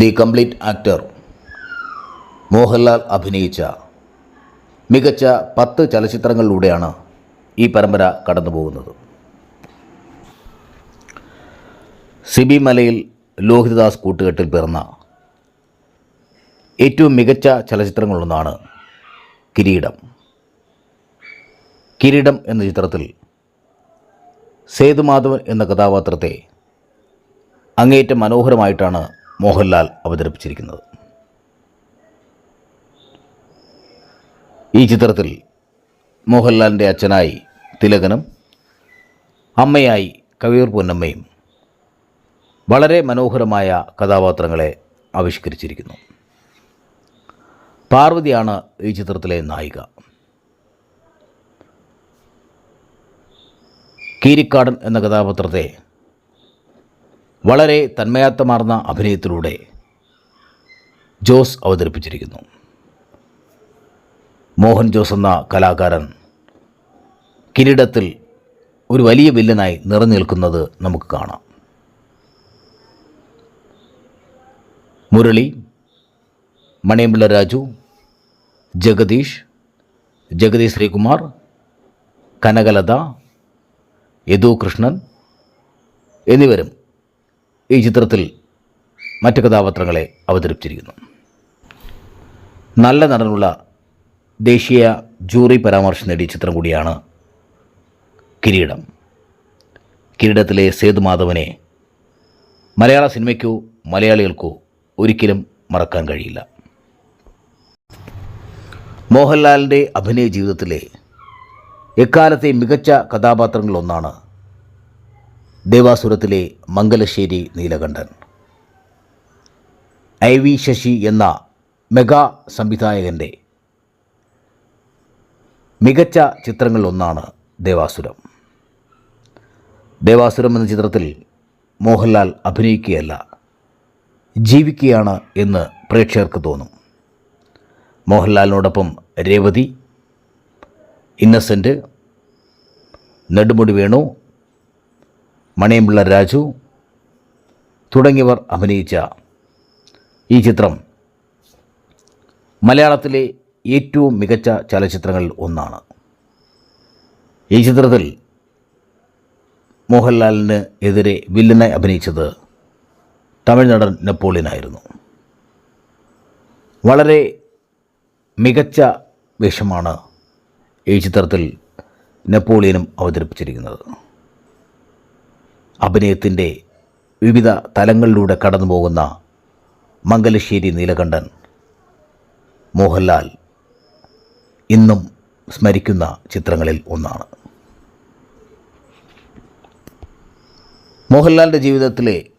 The complete actor Mohanlal അഭിനയിച്ച മികച്ച പത്ത് ചലച്ചിത്രങ്ങളിലൂടെയാണ് ഈ പരമ്പര കടന്നുപോകുന്നത്. സിബി മലയിൽ ലോഹിതദാസ് കൂട്ടുകെട്ടിൽ പിറന്ന ഏറ്റവും മികച്ച ചലച്ചിത്രങ്ങളിലൊന്നാണ് കിരീടം. കിരീടം എന്ന ചിത്രത്തിൽ സേതുമാധവൻ എന്ന കഥാപാത്രത്തെ അങ്ങേറ്റം മനോഹരമായിട്ടാണ് മോഹൻലാൽ അവതരിപ്പിച്ചിരിക്കുന്നത്. ഈ ചിത്രത്തിൽ മോഹൻലാലിന്റെ അച്ഛനായി തിലകനും അമ്മയായി കവിയൂർ പൊന്നമ്മയും വളരെ മനോഹരമായ കഥാപാത്രങ്ങളെ ആവിഷ്കരിച്ചിരിക്കുന്നു. പാർവതിയാണ് ഈ ചിത്രത്തിലെ നായിക. കീരിക്കാടൻ എന്ന കഥാപാത്രത്തെ വളരെ തന്മയാത്തമാർന്ന അഭിനയത്തിലൂടെ ജോസ് അവതരിപ്പിച്ചിരിക്കുന്നു. മോഹൻ ജോസ് എന്ന കലാകാരൻ കിരീടത്തിൽ ഒരു വലിയ വില്ലനായി നിറഞ്ഞു നമുക്ക് കാണാം. മുരളി മണിയമ്പിള്ള രാജു ജഗദീഷ് ജഗദീഷ് ശ്രീകുമാർ കനകലത യദു കൃഷ്ണൻ എന്നിവരും ഈ ചിത്രത്തിൽ മറ്റു കഥാപാത്രങ്ങളെ അവതരിപ്പിച്ചിരിക്കുന്നു. നല്ല നടനുള്ള ദേശീയ ജൂറി പരാമർശം നേടിയ ചിത്രം കൂടിയാണ് കിരീടം. കിരീടത്തിലെ സേതുമാധവനെ മലയാള സിനിമയ്ക്കോ മലയാളികൾക്കോ ഒരിക്കലും മറക്കാൻ കഴിയില്ല. മോഹൻലാലിന്റെ അഭിനയ ജീവിതത്തിലെ എക്കാലത്തെ മികച്ച കഥാപാത്രങ്ങളിലൊന്നാണ് ദേവാസുരത്തിലെ മംഗലശ്ശേരി നീലകണ്ഠൻ. ഐ വി ശശി എന്ന മെഗാ സംവിധായകന്റെ മികച്ച ചിത്രങ്ങളിലൊന്നാണ് ദേവാസുരം. ദേവാസുരം എന്ന ചിത്രത്തിൽ മോഹൻലാൽ അഭിനയിക്കുകയല്ല ജീവിക്കുകയാണ് എന്ന് പ്രേക്ഷകർക്ക് തോന്നും. മോഹൻലാലിനോടൊപ്പം രേവതി ഇന്നസെന്റ് നെടുമുടി വേണു മണിയമ്പിള്ള രാജു തുടങ്ങിയവർ അഭിനയിച്ച ഈ ചിത്രം മലയാളത്തിലെ ഏറ്റവും മികച്ച ചലച്ചിത്രങ്ങളിൽ ഒന്നാണ്. ഈ ചിത്രത്തിൽ മോഹൻലാലിന് എതിരെ വില്ലനായി അഭിനയിച്ചത് തമിഴ് നടൻ നെപ്പോളിയനായിരുന്നു വളരെ മികച്ച വേഷമാണ് ഈ ചിത്രത്തിൽ നെപ്പോളിയനും അവതരിപ്പിച്ചിരിക്കുന്നത്. അഭിനയത്തിന്റെ വിവിധ തലങ്ങളിലൂടെ കടന്നു പോകുന്ന മംഗലശ്ശേരി നീലകണ്ഠൻ മോഹൻലാൽ ഇന്നും സ്മരിക്കുന്ന ചിത്രങ്ങളിൽ ഒന്നാണ്. മോഹൻലാലിന്റെ ജീവിതത്തിലെ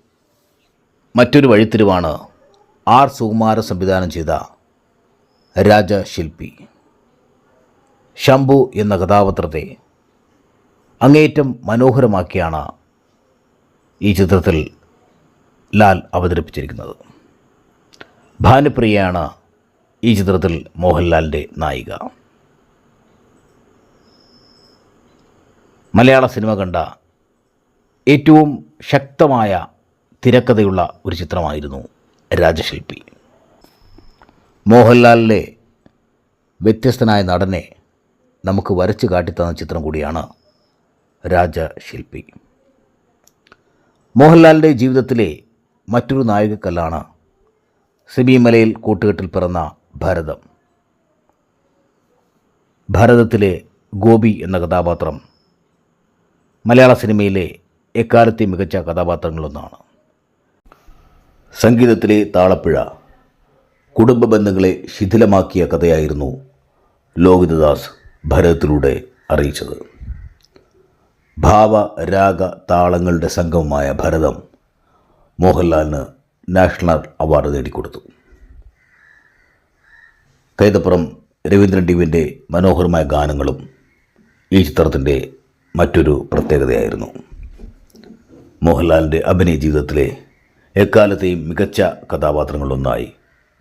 മറ്റൊരു വഴിത്തിരിവാണ് ആർ സുകുമാര സംവിധാനം ചെയ്ത രാജശില്പി. ശംഭു എന്ന കഥാപാത്രത്തെ അങ്ങേയറ്റം മനോഹരമാക്കിയാണ് ഈ ചിത്രത്തിൽ ലാൽ അവതരിപ്പിച്ചിരിക്കുന്നത്. ഭാനുപ്രിയയാണ് ഈ ചിത്രത്തിൽ മോഹൻലാലിന്റെ നായിക. മലയാള സിനിമ കണ്ട ഏറ്റവും ശക്തമായ തിരക്കഥയുള്ള ഒരു ചിത്രമായിരുന്നു രാജശില്പി. മോഹൻലാലിലെ വ്യത്യസ്തനായ നടനെ നമുക്ക് വരച്ചു കാട്ടിത്തന്ന ചിത്രം കൂടിയാണ് രാജശില്പി. മോഹൻലാലിന്റെ ജീവിതത്തിലെ മറ്റൊരു നായികക്കല്ലാണ് സിബിമലയിൽ കൂട്ടുകെട്ടിൽ പിറന്ന ഭരതം. ഭരതത്തിലെ ഗോപി എന്ന കഥാപാത്രം മലയാള സിനിമയിലെ എക്കാലത്തെ മികച്ച കഥാപാത്രങ്ങളൊന്നാണ് സംഗീതത്തിലെ താളപ്പിഴ കുടുംബ ബന്ധങ്ങളെ ശിഥിലമാക്കിയ കഥയായിരുന്നു ലോഹിതദാസ് ഭരതത്തിലൂടെ അറിയിച്ചത്. ഭാവ രാഗ താളങ്ങളുടെ സംഘവുമായ ഭരതം മോഹൻലാലിന് നാഷണൽ അവാർഡ് നേടിക്കൊടുത്തു. കൈതപ്പുറം രവീന്ദ്രൻ ടിവിന്റെ മനോഹരമായ ഗാനങ്ങളും ഈ ചിത്രത്തിന്റെ മറ്റൊരു പ്രത്യേകതയായിരുന്നു. മോഹൻലാലിന്റെ അഭിനയ ജീവിതത്തിലെ എക്കാലത്തെയും മികച്ച കഥാപാത്രങ്ങളിലൊന്നായി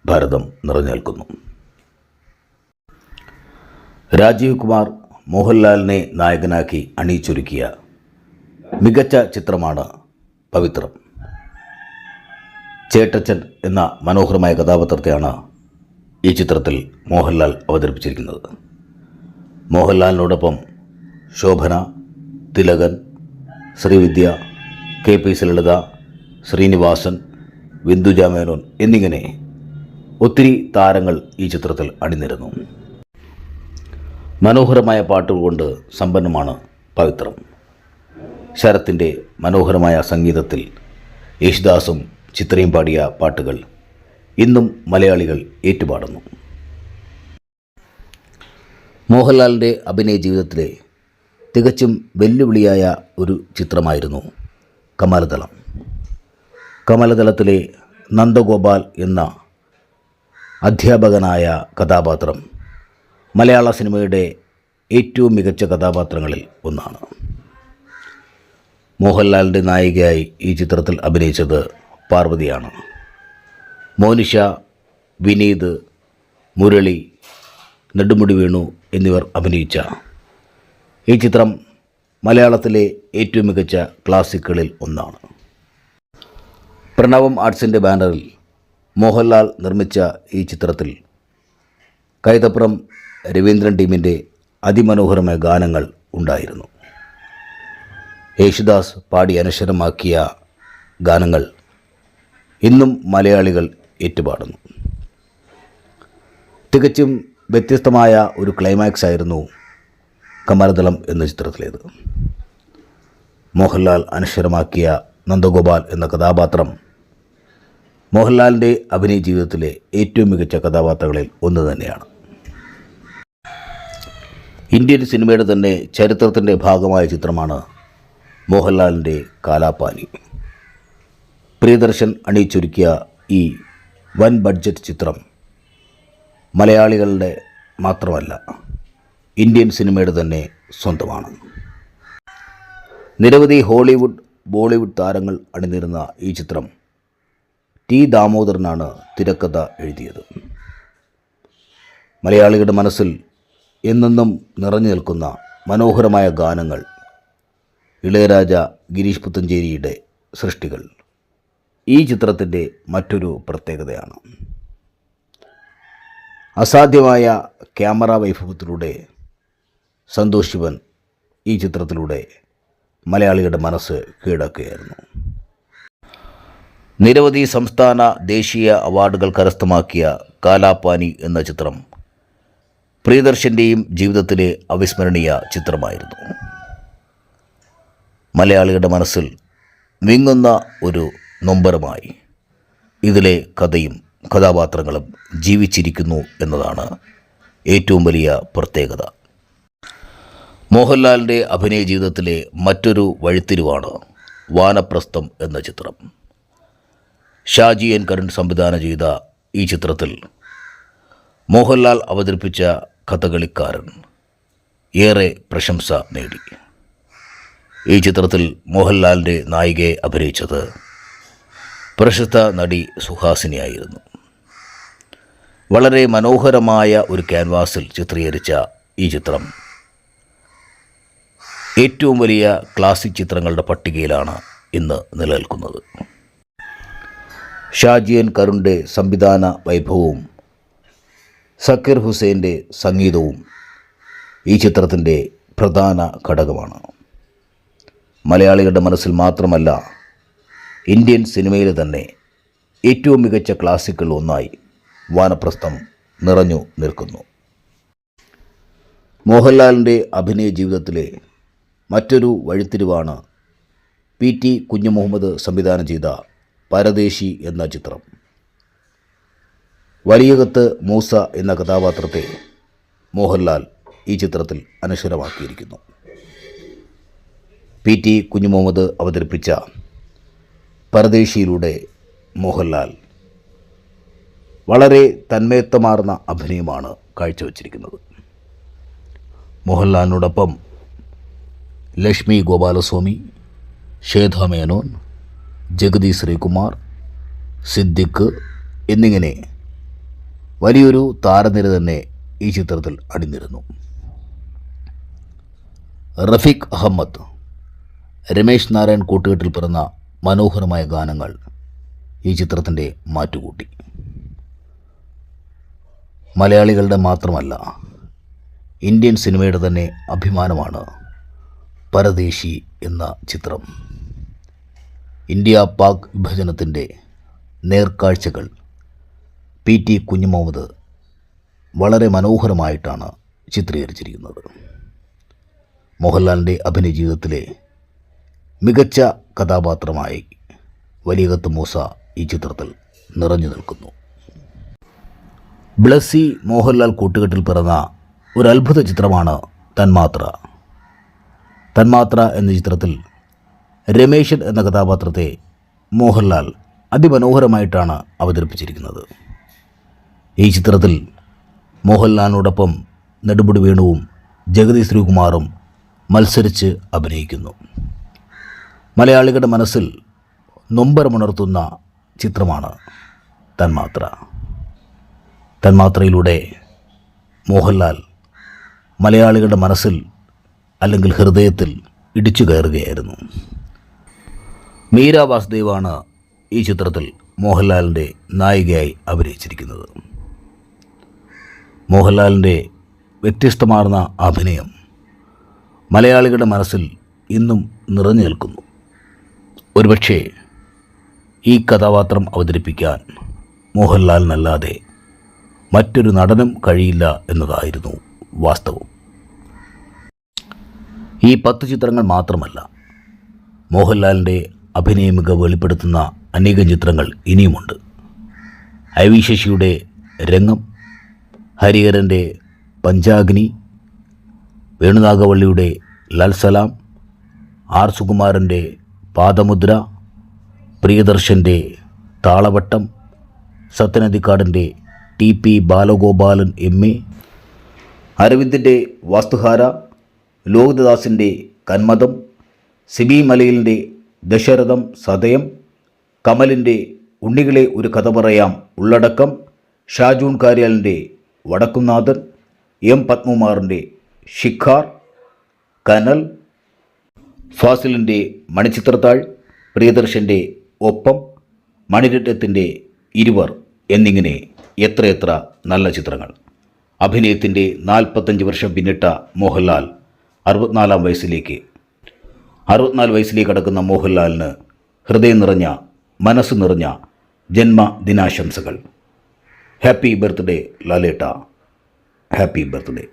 ഭരതം നിറഞ്ഞു നിൽക്കുന്നു രാജീവ് കുമാർ മോഹൻലാലിനെ നായകനാക്കി അണിയിച്ചൊരുക്കിയ മികച്ച ചിത്രമാണ് പവിത്രം. ചേട്ടച്ചൻ എന്ന മനോഹരമായ കഥാപാത്രത്തെയാണ് ഈ ചിത്രത്തിൽ മോഹൻലാൽ അവതരിപ്പിച്ചിരിക്കുന്നത്. മോഹൻലാലിനോടൊപ്പം ശോഭന തിലകൻ ശ്രീവിദ്യ കെ പി ലളിത ശ്രീനിവാസൻ ബിന്ദുജ മേനോൻ എന്നിങ്ങനെ ഒത്തിരി താരങ്ങൾ ഈ ചിത്രത്തിൽ അണിനിരുന്നു. മനോഹരമായ പാട്ടുകൾ കൊണ്ട് സമ്പന്നമാണ് പവിത്രം. ശരത്തിന്റെ മനോഹരമായ സംഗീതത്തിൽ യേശുദാസും ചിത്രയും പാടിയ പാട്ടുകൾ ഇന്നും മലയാളികൾ ഏറ്റുപാടുന്നു. മോഹൻലാലിന്റെ അഭിനയ ജീവിതത്തിലെ തികച്ചും വെല്ലുവിളിയായ ഒരു ചിത്രമായിരുന്നു കമലദളം. കമലതലത്തിലെ നന്ദഗോപാൽ എന്ന അധ്യാപകനായ കഥാപാത്രം മലയാള സിനിമയുടെ ഏറ്റവും മികച്ച കഥാപാത്രങ്ങളിൽ ഒന്നാണ്. മോഹൻലാലിന്റെ നായികയായി ഈ ചിത്രത്തിൽ അഭിനയിച്ചത് പാർവതിയാണ്. മോനിഷ വിനീത് മുരളി നെടുമുടി വേണു എന്നിവർ അഭിനയിച്ച ഈ ചിത്രം മലയാളത്തിലെ ഏറ്റവും മികച്ച ക്ലാസിക്കുകളിൽ ഒന്നാണ്. പ്രണവം ആർട്സിന്റെ ബാനറിൽ മോഹൻലാൽ നിർമ്മിച്ച ഈ ചിത്രത്തിൽ കൈതപ്പുറം രവീന്ദ്രൻ ടീമിന്റെ അതിമനോഹരമായ ഗാനങ്ങൾ ഉണ്ടായിരുന്നു. യേശുദാസ് പാടി അനശ്വരമാക്കിയ ഗാനങ്ങൾ ഇന്നും മലയാളികൾ ഏറ്റുപാടുന്നു. തികച്ചും വ്യത്യസ്തമായ ഒരു ക്ലൈമാക്സ് ആയിരുന്നു കമലദളം എന്ന ചിത്രത്തിലേത്. മോഹൻലാൽ അനശ്വരമാക്കിയ നന്ദഗോപാൽ എന്ന കഥാപാത്രം മോഹൻലാലിന്റെ അഭിനയ ജീവിതത്തിലെ ഏറ്റവും മികച്ച കഥാപാത്രങ്ങളിൽ ഒന്ന് തന്നെയാണ്. ഇന്ത്യൻ സിനിമയുടെ തന്നെ ചരിത്രത്തിന്റെ ഭാഗമായ ചിത്രമാണ് മോഹൻലാലിന്റെ കാലാപാനി പ്രിയദർശൻ അണിയിച്ചൊരുക്കിയ ഈ വൻ ബഡ്ജറ്റ് ചിത്രം മലയാളികളുടെ മാത്രമല്ല ഇന്ത്യൻ സിനിമയുടെ തന്നെ സ്വന്തമാണ്. നിരവധി ഹോളിവുഡ് ബോളിവുഡ് താരങ്ങൾ അണിനിരുന്ന ഈ ചിത്രം ടി ദാമോദരനാണ് തിരക്കഥ എഴുതിയത്. മലയാളികളുടെ മനസ്സിൽ എന്നെന്നും നിറഞ്ഞു നിൽക്കുന്ന മനോഹരമായ ഗാനങ്ങൾ ഇളയരാജ ഗിരീഷ് പുത്തഞ്ചേരിയുടെ സൃഷ്ടികൾ. ഈ ചിത്രത്തിന്റെ മറ്റൊരു പ്രത്യേകതയാണ്. അസാധ്യമായ ക്യാമറ വൈഭവത്തിലൂടെ സന്തോഷ് ശിവൻ ഈ ചിത്രത്തിലൂടെ മലയാളികളുടെ മനസ്സ് കീഴടക്കുകയായിരുന്നു. നിരവധി സംസ്ഥാന ദേശീയ അവാർഡുകൾ കരസ്ഥമാക്കിയ കാലാപ്പാനി എന്ന ചിത്രം പ്രിയദർശന്റെയും ജീവിതത്തിലെ അവിസ്മരണീയ ചിത്രമായിരുന്നു. മലയാളികളുടെ മനസ്സിൽ വിങ്ങുന്ന ഒരു നൊമ്പരമായി ഇതിലെ കഥയും കഥാപാത്രങ്ങളും ജീവിച്ചിരിക്കുന്നു എന്നതാണ് ഏറ്റവും വലിയ പ്രത്യേകത. മോഹൻലാലിന്റെ അഭിനയ ജീവിതത്തിലെ മറ്റൊരു വഴിത്തിരിവാണ് വാനപ്രസ്ഥം എന്ന ചിത്രം. ഷാജി എൻ കരുൺ സംവിധാനം ചെയ്ത ഈ ചിത്രത്തിൽ മോഹൻലാൽ അവതരിപ്പിച്ച കഥകളിക്കാരൻ. ഏറെ പ്രശംസ നേടി. ഈ ചിത്രത്തിൽ മോഹൻലാലിന്റെ നായികയെ അഭിനയിച്ചത് പ്രശസ്ത നടി സുഹാസിനിയായിരുന്നു. വളരെ മനോഹരമായ ഒരു ക്യാൻവാസിൽ ചിത്രീകരിച്ച ഈ ചിത്രം ഏറ്റവും വലിയ ക്ലാസിക് ചിത്രങ്ങളുടെ പട്ടികയിലാണ് ഇന്ന് നിലനിൽക്കുന്നത്. ഷാജിയൻ കരുണിന്റെ സംവിധാന വൈഭവവും സക്കീർ ഹുസൈന്റെ സംഗീതവും ഈ ചിത്രത്തിന്റെ പ്രധാന ഘടകമാണ്. മലയാളികളുടെ മനസ്സിൽ മാത്രമല്ല ഇന്ത്യൻ സിനിമയിൽ തന്നെ ഏറ്റവും മികച്ച ക്ലാസിക്കുകൾ ഒന്നായി വാനപ്രസ്ഥം നിറഞ്ഞു നിൽക്കുന്നു. മോഹൻലാലിന്റെ അഭിനയ ജീവിതത്തിലെ മറ്റൊരു വഴിത്തിരിവാണ് പി ടി കുഞ്ഞുമുഹമ്മദ് സംവിധാനം ചെയ്ത പരദേശി എന്ന ചിത്രം. വലിയകത്ത് മൂസ എന്ന കഥാപാത്രത്തെ മോഹൻലാൽ ഈ ചിത്രത്തിൽ അനശ്വരമാക്കിയിരിക്കുന്നു. പി ടി കുഞ്ഞു മുഹമ്മദ് അവതരിപ്പിച്ച പരദേശിയിലൂടെ മോഹൻലാൽ വളരെ തന്മയത്വമാർന്ന അഭിനയമാണ് കാഴ്ചവെച്ചിരിക്കുന്നത്. മോഹൻലാലിനോടൊപ്പം ലക്ഷ്മി ഗോപാലസ്വാമി ശ്വേത മേനോൻ ജഗതി ശ്രീകുമാർ സിദ്ദിഖ് എന്നിങ്ങനെ വലിയൊരു താരനിര തന്നെ ഈ ചിത്രത്തിൽ അണിനിരുന്നു. റഫീഖ് അഹമ്മദ് രമേശ് നാരായൺ കൂട്ടുകെട്ടിൽ പിറന്ന മനോഹരമായ ഗാനങ്ങൾ ഈ ചിത്രത്തിന്റെ മാറ്റുകൂട്ടി. മലയാളികളുടെ മാത്രമല്ല ഇന്ത്യൻ സിനിമയുടെ തന്നെ അഭിമാനമാണ് പരദേശി എന്ന ചിത്രം. ഇന്ത്യ പാക് വിഭജനത്തിന്റെ നേർക്കാഴ്ചകൾ പി ടി കുഞ്ഞുമുഹമ്മദ് വളരെ മനോഹരമായിട്ടാണ് ചിത്രീകരിച്ചിരിക്കുന്നത്. മോഹൻലാലിന്റെ അഭിനയ ജീവിതത്തിലെ മികച്ച കഥാപാത്രമായി വലിയകത്ത് മൂസ ഈ ചിത്രത്തിൽ നിറഞ്ഞു നിൽക്കുന്നു. ബ്ലസ്സി മോഹൻലാൽ കൂട്ടുകെട്ടിൽ പിറന്ന ഒരു അത്ഭുത ചിത്രമാണ് തന്മാത്ര. തന്മാത്ര എന്ന ചിത്രത്തിൽ രമേശൻ എന്ന കഥാപാത്രത്തെ മോഹൻലാൽ അതിമനോഹരമായിട്ടാണ് അവതരിപ്പിച്ചിരിക്കുന്നത്. ഈ ചിത്രത്തിൽ മോഹൻലാലിനോടൊപ്പം നെടുപടി വേണുവും ജഗതി ശ്രീകുമാറും മത്സരിച്ച് അഭിനയിക്കുന്നു. മലയാളികളുടെ മനസ്സിൽ നൊമ്പരമുണർത്തുന്ന ചിത്രമാണ് തന്മാത്ര. തന്മാത്രയിലൂടെ മോഹൻലാൽ മലയാളികളുടെ മനസ്സിൽ അല്ലെങ്കിൽ ഹൃദയത്തിൽ ഇടിച്ചു കയറുകയായിരുന്നു. മീര വാസുദേവാണ് ഈ ചിത്രത്തിൽ മോഹൻലാലിന്റെ നായികയായി അഭിനയിച്ചിരിക്കുന്നത്. മോഹൻലാലിന്റെ വ്യത്യസ്തമാർന്ന അഭിനയം മലയാളികളുടെ മനസ്സിൽ ഇന്നും നിറഞ്ഞു നിൽക്കുന്നു ഒരുപക്ഷേ ഈ കഥാപാത്രം അവതരിപ്പിക്കാൻ മോഹൻലാലിനല്ലാതെ മറ്റൊരു നടനും കഴിയില്ല എന്നതായിരുന്നു വാസ്തവം. ഈ പത്ത് ചിത്രങ്ങൾ മാത്രമല്ല മോഹൻലാലിന്റെ അഭിനയ മികവ് വെളിപ്പെടുത്തുന്ന അനേകം ചിത്രങ്ങൾ ഇനിയുമുണ്ട്. ഐ വി ശശിയുടെ രംഗം ഹരിഹരന്റെ പഞ്ചാഗ്നി വേണുനാഗവള്ളിയുടെ ലാൽസലാം ആർ സുകുമാരന്റെ പാദമുദ്ര പ്രിയദർശന്റെ Thalavattam സത്യനന്ദിക്കാടിന്റെ T P Balagopalan M A അരവിന്ദിന്റെ Vasthuhara ലോഹിതദാസിന്റെ കന്മതം സിബി മലയിലിന്റെ ദശരഥം സതയം കമലിന്റെ ഉണ്ണികളെ ഒരു കഥ പറയാം ഉള്ളടക്കം ഷാജൂൺ കാര്യാലിന്റെ വടക്കുംനാഥൻ എം പത്മകുമാറിന്റെ ഷിഖാർ കനൽ ഫാസിലിന്റെ മണിച്ചിത്രത്താഴ് പ്രിയദർശന്റെ ഒപ്പം മണിരത്നത്തിന്റെ ഇരുവർ എന്നിങ്ങനെ എത്രയെത്ര നല്ല ചിത്രങ്ങൾ. അഭിനയത്തിന്റെ നാൽപ്പത്തഞ്ച് വർഷം പിന്നിട്ട മോഹൻലാൽ അറുപത്തിനാലാം വയസ്സിലേക്ക്. അറുപത്തിനാല് വയസ്സിലേക്ക് അടക്കുന്ന മോഹൻലാലിന് ഹൃദയം നിറഞ്ഞ മനസ്സ് നിറഞ്ഞ ജന്മദിനാശംസകൾ. Happy birthday लालेटा happy birthday